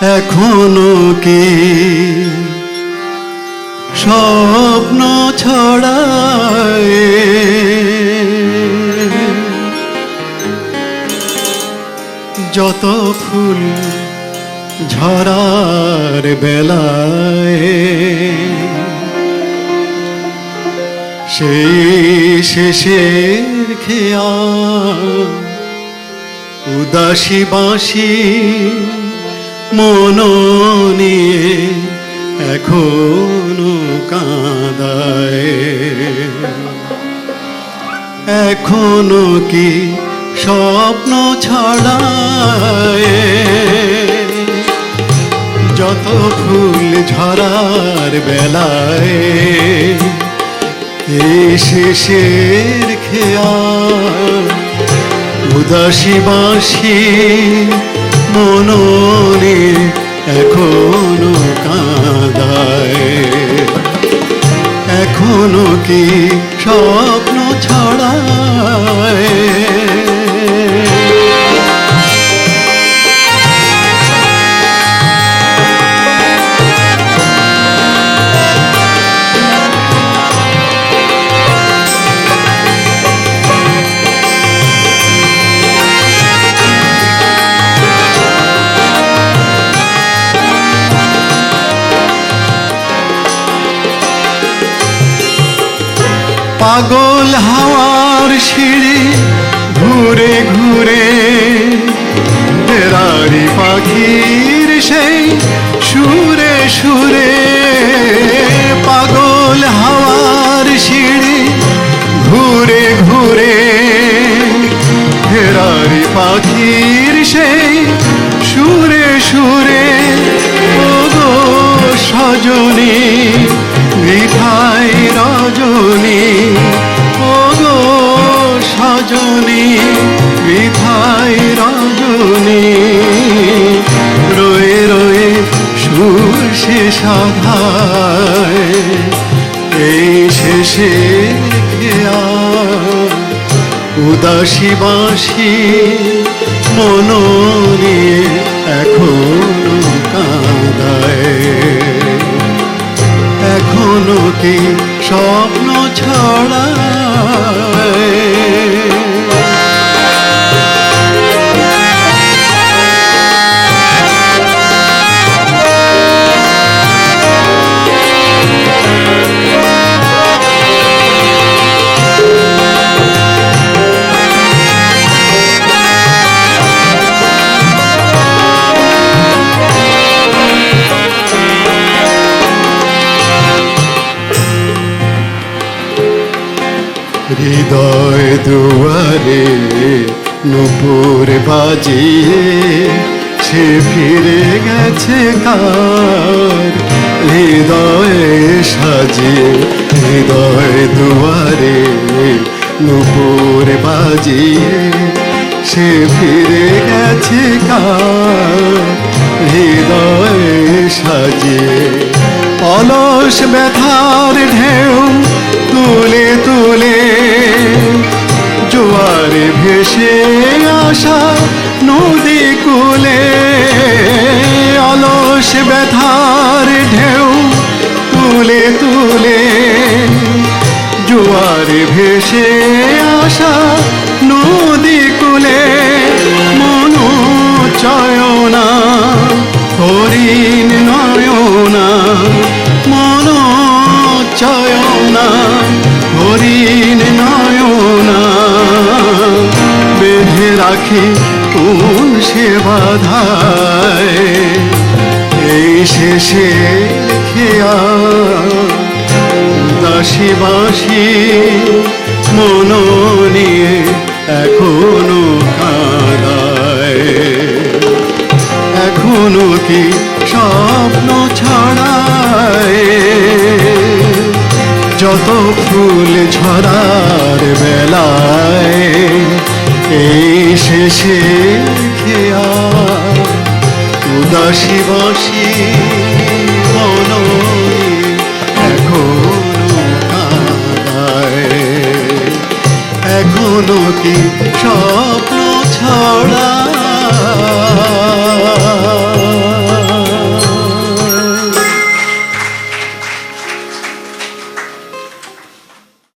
এখনও কি স্বপ্ন ছড়ায়? যত ফুল ঝরার বেলায় সেই শেষের খেয়া উদাসী বাঁশি মন এখনও কাঁদায়। এখনও কি স্বপ্ন ছড়ায়? যত ফুল ঝরার বেলায় শেষের খেয়া উদাসী বাঁশি মননে এখনও কাঁদায়। এখনও কি স্বপ্ন ছড়ায়? পাগল হাওয়ার সিঁড়ি ঘুরে ঘুরে। বেড়ারি পাখির সেই সুরে সুরে। পাগল হাওয়ার সিঁড়ি ঘুরে ঘুরে। ফেরারি পাখির সেই সুরে সুরে। ও গো সজনী, মিঠাই রজনী। সজনী মিঠাই রজনী রয়ে রয়ে সুর শেষ আধায় এই শেষে উদাসী বাঁশি মন নিয়ে এখনও কাঁদায়। এখনও কি স্বপ্ন ছড়ায়? হৃদয় দুয়ারে নুপুর বাজিয়ে সে ফিরে গেছে কার? হৃদয়ে সাজিয়ে হৃদয় দুয়ারে নুপুর বাজিয়ে সে ফিরে গেছে কার? হৃদয়ে সাজিয়ে অলস ব্যথার ঢেউ তুলে তুলে ভেসে আসা নদী কুলে, অলস ব্যথার ঢেউ তুলে তুলে। জোয়ারে ভেসে আসা নদী কুলে, মনো চয়না হরিণ রাখি সে বাধায়। এই শেষে খেয়া দাসী বাসি মন নিয়ে এখনও এখনও কি স্বপ্ন ছড়ায়? যত ফুল বেলায় এই শেষে খেয়া উদাসী বাসি মন